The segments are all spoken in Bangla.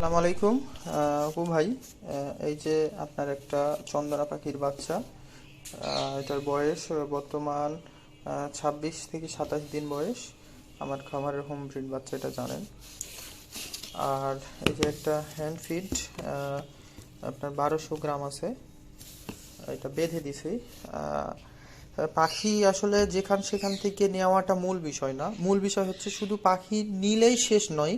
সালাম আলাইকুম। অপু ভাই এই যে আপনার একটা চন্দনা পাখির বাচ্চা এটার বয়স বর্তমান ছাব্বিশ থেকে সাতাশ দিন বয়স। আমার খামারের হোম ব্রিড বাচ্চা এটা জানেন। আর এই যে একটা হ্যান্ড ফিড আপনার বারোশো গ্রাম আছে। এটা বেঁধে দিছি। পাখি আসলে যেখান সেখান থেকে নেওয়াটা মূল বিষয় না। মূল বিষয় হচ্ছে শুধু পাখি নিলেই শেষ নয়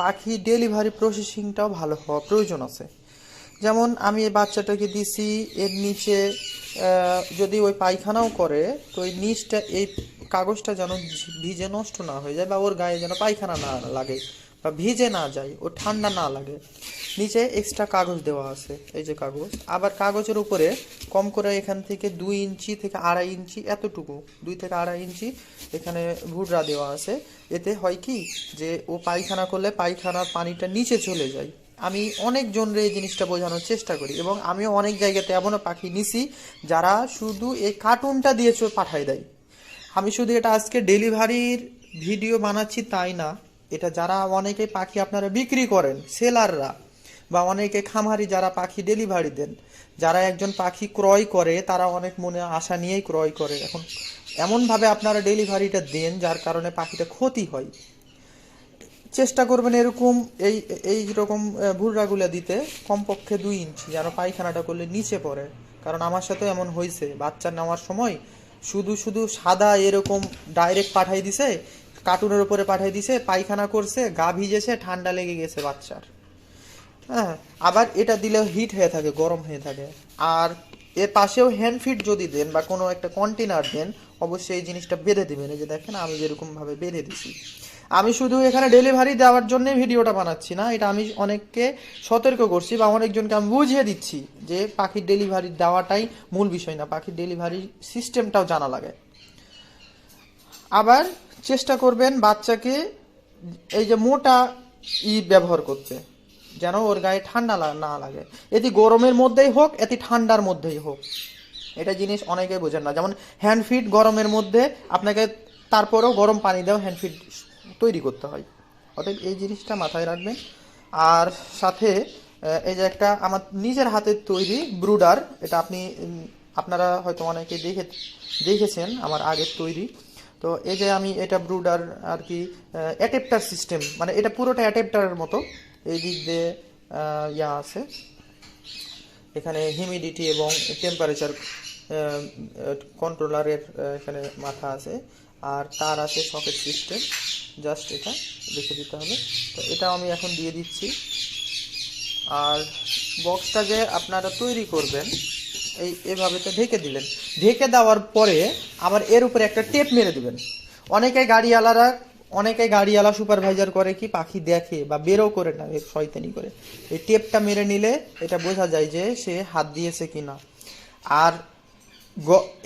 পাখি ডেলিভারি প্রসেসিংটাও ভালো হওয়া প্রয়োজন আছে। যেমন আমি এই বাচ্চাটাকে দিছি, এর নিচে যদি ওই পায়খানাও করে, তো ওই নিচটা, এই কাগজটা যেন ভিজে নষ্ট না হয়ে যায় বা ওর গায়ে যেন পায়খানা না লাগে। বা ভিজে না যায় ও ঠান্ডা না লাগে। নিচে এক্সট্রা কাগজ দেওয়া আছে, এই যে কাগজ। আবার কাগজের উপরে কম করে এখান থেকে দুই ইঞ্চি থেকে আড়াই ইঞ্চি এতটুকু, দুই থেকে আড়াই ইঞ্চি এখানে ভুডরা দেওয়া আছে। এতে হয় কি যে ও পায়খানা করলে পায়খানার পানিটা নিচে চলে যায়। আমি অনেকজনরে এই জিনিসটা বোঝানোর চেষ্টা করি এবং আমিও অনেক জায়গাতে এমনও পাখি নিছি যারা শুধু এই কার্টুনটা দিয়ে পাঠায় দেয়। আমি শুধু এটা আজকে ডেলিভারির ভিডিও বানাচ্ছি তাই না এটা যারা অনেকে পাখি আপনারা বিক্রি করেন, সেলাররা, বা অনেকে খামারি যারা পাখি ডেলিভারি দেন, যারা একজন পাখি ক্রয় করে, তারা অনেক মনে আশা নিয়েই ক্রয় করে। এখন এমনভাবে আপনারা ডেলিভারিটা দেন, যার কারণে পাখিটা ক্ষতি হয়। চেষ্টা করবেন এরকম এই এই রকম ভুররাগুলো দিতে, কমপক্ষে দুই ইঞ্চি, যেন পায়খানাটা করলে নিচে পড়ে। কারণ আমার সাথে এমন হয়েছে, বাচ্চা নেওয়ার সময় শুধু শুধু সাদা এরকম ডাইরেক্ট পাঠাই দিছে কার্টুনের উপরে পাঠাই দিছে, পায়খানা করছে, গা ভিজেছে, ঠান্ডা লেগে গেছে বাচ্চার। হ্যাঁ আবার এটা দিলেও হিট হয়ে থাকে, গরম হয়ে থাকে। আর এর পাশেও হ্যান্ড ফিট যদি দেন বা কোনো একটা কন্টেনার দেন, অবশ্যই এই জিনিসটা বেঁধে দিবেন। এই যে দেখেন, আমি যেরকম ভাবে বেঁধে দিছি। আমি শুধু এখানে ডেলিভারি দেওয়ার জন্য ভিডিওটা বানাচ্ছি না, এটা আমি অনেককে সতর্ক করছি বা অনেকজনকে আমি বুঝিয়ে দিচ্ছি যে পাখির ডেলিভারি দেওয়াটাই মূল বিষয় না, পাখির ডেলিভারি সিস্টেমটাও জানা লাগে। আবার চেষ্টা করবেন বাচ্চাকে এই যে মোটা ই ব্যবহার করতে, যেন ওর গায়ে ঠান্ডা না লাগে। এটি গরমের মধ্যেই হোক, এটি ঠান্ডার মধ্যেই হোক। এটা জিনিস অনেকেই বোঝেন না। যেমন হ্যান্ড ফিট গরমের মধ্যে আপনাকে তারপরেও গরম পানি দেওয়া হ্যান্ড ফিট তৈরি করতে হয়। অতএব এই জিনিসটা মাথায় রাখবেন। আর সাথে এই যে একটা আমার নিজের হাতের তৈরি ব্রুডার, এটা আপনি আপনারা হয়তো অনেকে দেখে, দেখেছেন, আমার আগের তৈরি। তো এই যে আমি এটা ব্রুডার আর কি অ্যাডেপ্টার সিস্টেম মানে এটা পুরোটা অ্যাডেপ্টারের মতো। এই দিক দিয়ে ইয়া আছে। এখানে হিউমিডিটি এবং টেম্পারেচার কন্ট্রোলারের এখানে মাথা আছে। আর তার আছে সকেট সিস্টেম জাস্ট এটা রেখে দিতে হবে। তো এটাও আমি এখন দিয়ে দিচ্ছি। আর বক্সটা যে আপনারা তৈরি করবেন, এই এভাবে তো ঢেকে দিলেন। ঢেকে দেওয়ার পরে আবার এর উপরে একটা টেপ মেরে দেবেন। অনেকে গাড়িওয়ালারা, অনেকে গাড়িওয়ালা সুপারভাইজার করে কি পাখি দেখে বা বেরো করে না শয়তানি করে। এই টেপটা মেরে নিলে এটা বোঝা যায় যে সে হাত দিয়েছে কি না আর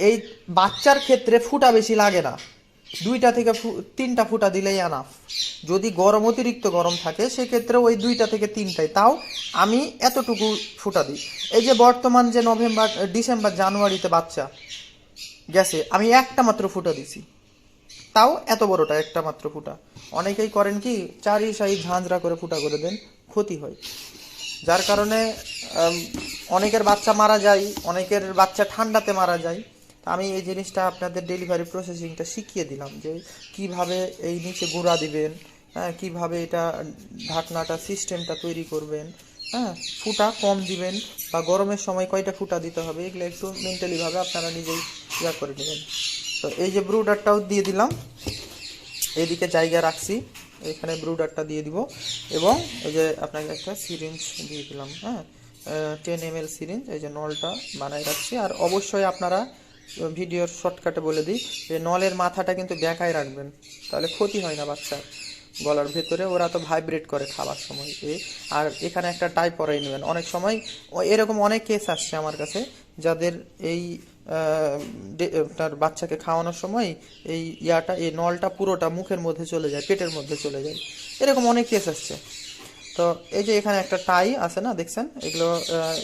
এই বাচ্চার ক্ষেত্রে ফুটা বেশি লাগে না। দুইটা থেকে তিনটা ফুটা দিলেই আনাফ যদি গরম, অতিরিক্ত গরম থাকে সেক্ষেত্রে ওই দুইটা থেকে তিনটাই। তাও আমি এতটুকু ফুটা দিই। এই যে বর্তমান যে নভেম্বর ডিসেম্বর, জানুয়ারিতে বাচ্চা গেছে, আমি একটা মাত্র ফুটা দিছি। তাও এত বড়টা একটা মাত্র ফুটা। অনেকেই করেন কি, চারি সাই ঝাঁঝরা করে ফুটা করে দেন, ক্ষতি হয়। যার কারণে অনেকের বাচ্চা মারা যায়, অনেকের বাচ্চা ঠান্ডাতে মারা যায়। আমি এই জিনিসটা আপনাদের ডেলিভারি প্রসেসিংটা শিখিয়ে দিলাম যে কীভাবে এই নিচে গুঁড়া দিবেন হ্যাঁ কীভাবে এটা ঢাকনাটা সিস্টেমটা তৈরি করবেন হ্যাঁ ফুটা কম দিবেন বা গরমের সময় কয়টা ফুটা দিতে হবে এগুলো একটু মেন্টালিভাবে আপনারা নিজেই ইয়া করে নেবেন। তো এই যে ব্রুডারটাও দিয়ে দিলাম, এদিকে জায়গা রাখছি, এখানে ব্রুডারটা দিয়ে দিব এবং এই যে আপনাকে একটা সিরিঞ্জ দিয়ে দিলাম হ্যাঁ টেন এম এল সিরিঞ্জ এই যে নলটা বানাই রাখছি। আর অবশ্যই আপনারা ভিডিওর শর্টকাটে বলে দিই যে নলের মাথাটা কিন্তু বেঁকায় রাখবেন, তাহলে ক্ষতি হয় না বাচ্চার গলার ভেতরে। ওরা তো ভাইব্রেট করে খাবার সময়। এ, আর এখানে একটা টাই পরাই নেবেন। অনেক সময় এরকম অনেক কেস আসছে আমার কাছে, যাদের এই তার বাচ্চাকে খাওয়ানোর সময় এই ইয়াটা, এই নলটা পুরোটা মুখের মধ্যে চলে যায়, পেটের মধ্যে চলে যায়। এরকম অনেক কেস আসছে। তো এই যে এখানে একটা টাই আছে না, দেখছেন? এগুলো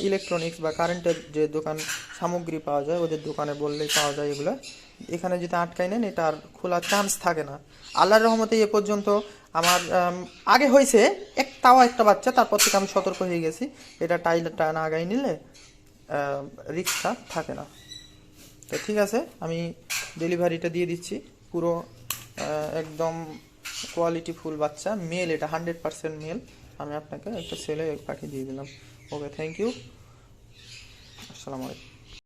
ইলেকট্রনিক্স বা কারেন্টের যে দোকান, সামগ্রী পাওয়া যায়, ওদের দোকানে বললেই পাওয়া যায় এগুলো। এখানে যদি আটকাই নেন, এটা আর খোলার চান্স থাকে না। আল্লাহর রহমতে এ পর্যন্ত আমার আগে হয়েছে, এক তাও একটা বাচ্চা, তারপর থেকে আমি সতর্ক হয়ে গেছি। এটা টাইলটা না আগাই নিলে রিক্সটা থাকে না। তো ঠিক আছে, আমি ডেলিভারিটা দিয়ে দিচ্ছি। পুরো একদম কোয়ালিটি ফুল বাচ্চা মেল এটা হান্ড্রেড পার্সেন্ট মেল আমি আপনাকে একটা ছেলে পাঠিয়ে দিয়ে দিলাম। ওকে থ্যাংক ইউ আসসালামু আলাইকুম।